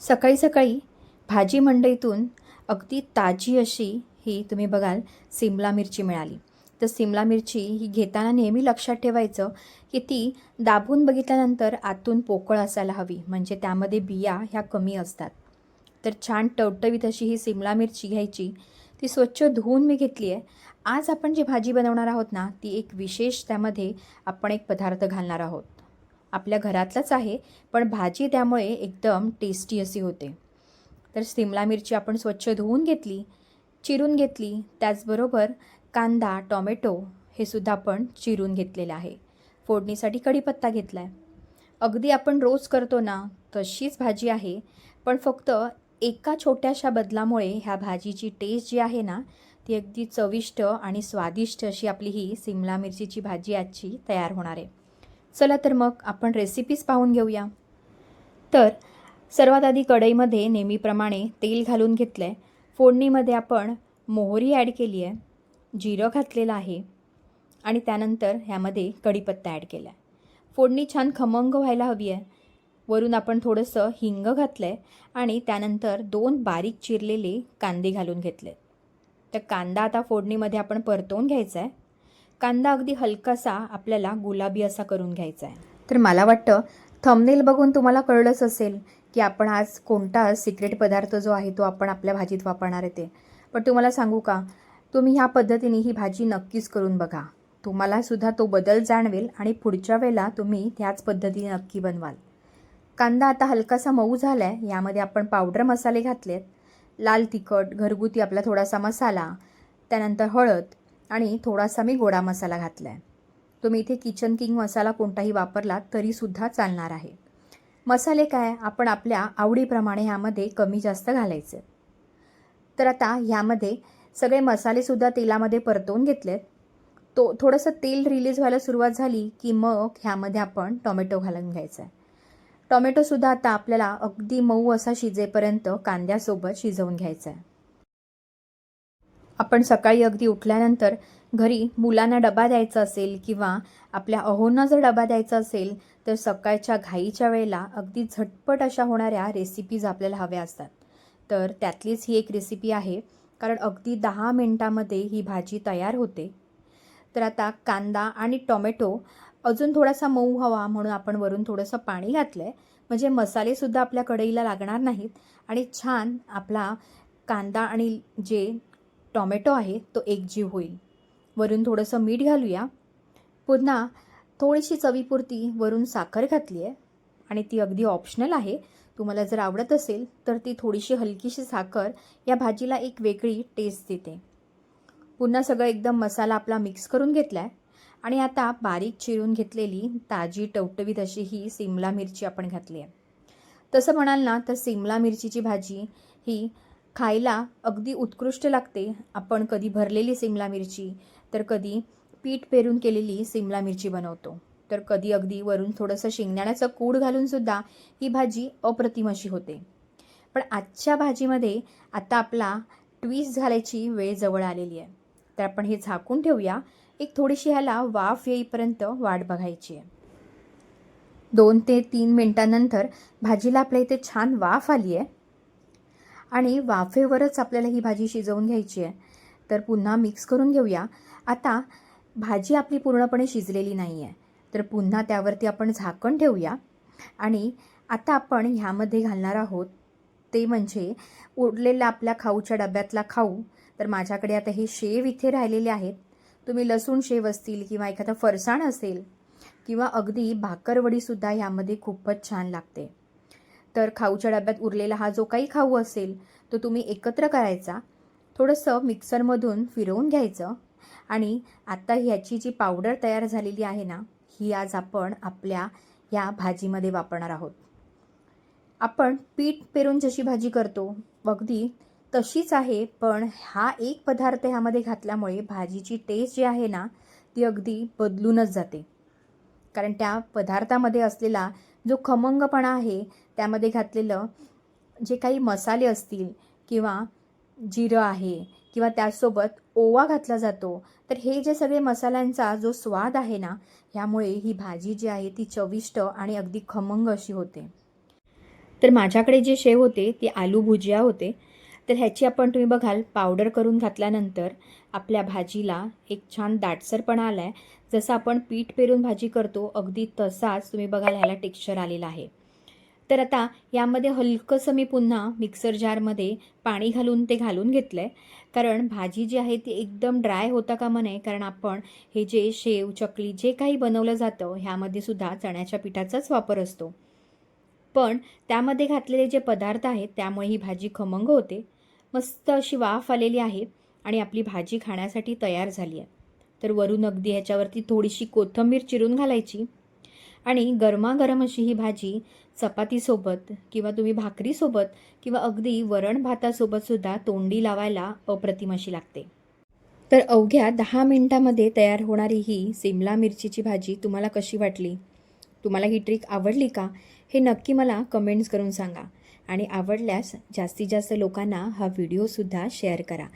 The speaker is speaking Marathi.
सकाळी सकाळी भाजी मंडईतून अगदी ताजी अशी ही तुम्ही बघाल सिमला मिरची मिळाली. तर सिमला मिरची ही घेताना नेहमी लक्षात ठेवायचं की ती दाबून बघितल्यानंतर आतून पोकळ असायला हवी. म्हणजे त्यामध्ये बिया ह्या कमी असतात. तर छान टवटवीत अशी ही सिमला मिरची घ्यायची. ती स्वच्छ धुवून मी घेतली आहे. आज आपण जी भाजी बनवणार आहोत ना ती एक विशेष त्यामध्ये आपण एक पदार्थ घालणार आहोत. आपल्या घरातलाच आहे पण भाजी त्यामुळे एकदम टेस्टी अशी होते. तर सिमला मिरची आपण स्वच्छ धुवून घेतली चिरून घेतली त्याचबरोबर कांदा टॉमॅटो हे सुद्धा आपण चिरून घेतलेलं आहे. फोडणीसाठी कढीपत्ता घेतला आहे अगदी आपण रोज करतो ना तशीच भाजी आहे पण फक्त एका छोट्याशा बदलामुळे ह्या भाजीची टेस्ट जी आहे ना ती अगदी चविष्ट आणि स्वादिष्ट अशी आपली ही सिमला मिरचीची भाजी आजची तयार होणार आहे. चला तर मग आपण रेसिपीज पाहून घेऊया. तर सर्वात आधी कढईमध्ये नेहमीप्रमाणे तेल घालून घेतलं आहे फोडणीमध्ये आपण मोहरी ॲड केली आहे. जिरं घातलेलं आहे. आणि त्यानंतर ह्यामध्ये कढीपत्ता ॲड केला आहे फोडणी छान खमंग व्हायला हवी आहे. वरून आपण थोडंसं हिंग घातलं आहे आणि त्यानंतर दोन बारीक चिरलेले कांदे घालून घेतले तर कांदा आता फोडणीमध्ये आपण परतवून घ्यायचा आहे कांदा अगदी हलकासा आपल्याला गुलाबी असा करून घ्यायचा आहे. तर मला वाटतं थंबनेल बघून तुम्हाला कळलंच असेल की आपण आज कोणता सिक्रेट पदार्थ जो आहे तो आपण आपल्या भाजीत वापरणार आहे ते. पण तुम्हाला सांगू का तुम्ही ह्या पद्धतीने ही भाजी नक्कीच करून बघा. तुम्हालासुद्धा तो बदल जाणवेल आणि पुढच्या वेळेला तुम्ही त्याच पद्धतीने नक्की बनवाल. कांदा आता हलकासा मऊ झाला आहे यामध्ये आपण पावडर मसाले घातलेत. लाल तिखट घरगुती आपला थोडासा मसाला त्यानंतर हळद आणि थोडासा मी गोडा मसाला घातला आहे तुम्ही इथे किचन किंग मसाला कोणताही वापरला तरीसुद्धा चालणार आहे. मसाले काय? आपण आपल्या आवडीप्रमाणे ह्यामध्ये कमी जास्त घालायचे. तर आता ह्यामध्ये सगळे मसालेसुद्धा तेलामध्ये परतवून घेतलेत. तो थोडंसं तेल रिलीज व्हायला सुरुवात झाली की मग ह्यामध्ये आपण टॉमॅटो घालून घ्यायचा आहे. टॉमॅटोसुद्धा आता आपल्याला अगदी मऊ असा शिजेपर्यंत कांद्यासोबत शिजवून घ्यायचा आहे. आपण सकाळी अगदी उठल्यानंतर घरी मुलांना डबा द्यायचा असेल किंवा आपल्या अहोंना जर डबा द्यायचा असेल तर सकाळच्या घाईच्या वेळेला अगदी झटपट अशा होणाऱ्या रेसिपीज आपल्याला हव्या असतात. तर त्यातलीच ही एक रेसिपी आहे. कारण अगदी दहा मिनटामध्ये ही भाजी तयार होते. तर आता कांदा आणि टोमॅटो अजून थोडासा मऊ हवा म्हणून आपण वरून थोडंसं पाणी घातलं आहे म्हणजे मसालेसुद्धा आपल्या कढईला लागणार नाहीत. आणि छान आपला कांदा आणि जे टॉमॅटो आहे तो एकजीव होईल. वरून थोडंसं मीठ घालूया. पुन्हा थोडीशी चवीपुरती वरून साखर घातली आहे. आणि ती अगदी ऑप्शनल आहे. तुम्हाला जर आवडत असेल तर ती थोडीशी हलकीशी साखर या भाजीला एक वेगळी टेस्ट देते. पुन्हा सगळं एकदम मसाला आपला मिक्स करून घेतला आहे आणि आता बारीक चिरून घेतलेली ताजी टवटवीत अशी ही सिमला मिरची आपण घातली आहे. तसं म्हणाल ना तर सिमला मिरचीची भाजी ही खायला अगदी उत्कृष्ट लागते. आपण कधी भरलेली सिमला मिरची तर कधी पीठ पेरून केलेली सिमला मिरची बनवतो. तर कधी अगदी वरून थोडंसं शेंगदाण्याचं कूड घालूनसुद्धा ही भाजी अप्रतिम अशी होते. पण आजच्या भाजीमध्ये आता आपला ट्विस्ट घालायची वेळ जवळ आलेली आहे. तर आपण हे झाकून ठेवूया. एक थोडीशी ह्याला वाफ येईपर्यंत वाट बघायची आहे. दोन ते तीन मिनटानंतर भाजीला आपल्या इथे छान वाफ आली आहे. आणि वाफेवरच आपल्याला ही भाजी शिजवून घ्यायची आहे. तर पुन्हा मिक्स करून घेऊया. आता भाजी आपली पूर्णपणे शिजलेली नाही आहे तर पुन्हा त्यावरती आपण झाकण ठेवूया. आणि आता आपण ह्यामध्ये घालणार आहोत ते म्हणजे उरलेला आपल्या खाऊच्या डब्यातला खाऊ. तर माझ्याकडे आता हे शेव इथे राहिलेले आहेत. तुम्ही लसूण शेव असतील किंवा एखादा फरसाण असेल किंवा अगदी भाकरवडीसुद्धा ह्यामध्ये खूपच छान लागते. तर खाऊच्या डब्यात उरलेला हा जो काही खाऊ असेल तो तुम्ही एकत्र करायचा. थोडंसं मिक्सरमधून फिरवून घ्यायचं. आणि आता ह्याची जी पावडर तयार झालेली आहे ना ही आज आपण आपल्या ह्या भाजीमध्ये वापरणार आहोत. आपण पीठ पेरून जशी भाजी करतो अगदी तशीच आहे पण हा एक पदार्थ ह्यामध्ये घातल्यामुळे भाजीची टेस्ट जी आहे ना ती अगदी बदलूनच जाते. कारण त्या पदार्थामध्ये असलेला जो खमंगपणा आहे त्यामध्ये घातलेलं जे काही मसाले असतील किंवा जिरं आहे किंवा त्यासोबत ओवा घातला जातो तर हे जे सगळे मसाल्यांचा जो स्वाद आहे ना ह्यामुळे ही भाजी जी आहे ती चविष्ट आणि अगदी खमंग अशी होते. तर माझ्याकडे जे शेव होते ते आलू भुजिया होते. तर ह्याची आपण तुम्ही बघाल पावडर करून घातल्यानंतर आपल्या भाजीला एक छान दाटसरपणा आला आहे जसं आपण पीठ पेरून भाजी करतो अगदी तसाच तुम्ही बघाल ह्याला टेक्स्चर आलेला आहे. तर आता यामध्ये हलकंसं मी पुन्हा मिक्सर जारमध्ये पाणी घालून ते घालून घेतलं आहे कारण भाजी जी आहे ती एकदम ड्राय होता कामा नये. कारण आपण हे जे शेव चकली जे काही बनवलं जातं ह्यामध्ये सुद्धा चण्याच्या पिठाचाच वापर असतो. पण त्यामध्ये घातलेले जे पदार्थ आहेत त्यामुळे ही भाजी खमंग होते. मस्त अशी वाफ आलेली आहे आणि आपली भाजी खाण्यासाठी तयार झाली आहे. तर वरून अगदी ह्याच्यावरती थोडीशी कोथिंबीर चिरून घालायची आणि गरमागरम अशी ही भाजी चपातीसोबत किंवा तुम्ही भाकरीसोबत किंवा अगदी वरण भातासोबत सुद्धा तोंडी लावायला अप्रतिम अशी लागते. तर अवघ्या दहा मिनिटामध्ये तयार होणारी ही सिमला मिरचीची भाजी तुम्हाला कशी वाटली? तुम्हाला ही ट्रिक आवडली का? हे नक्की मला कमेंट्स करून सांगा आणि आवडल्यास जास्तीत जास्त लोकांना हा व्हिडिओसुद्धा शेअर करा.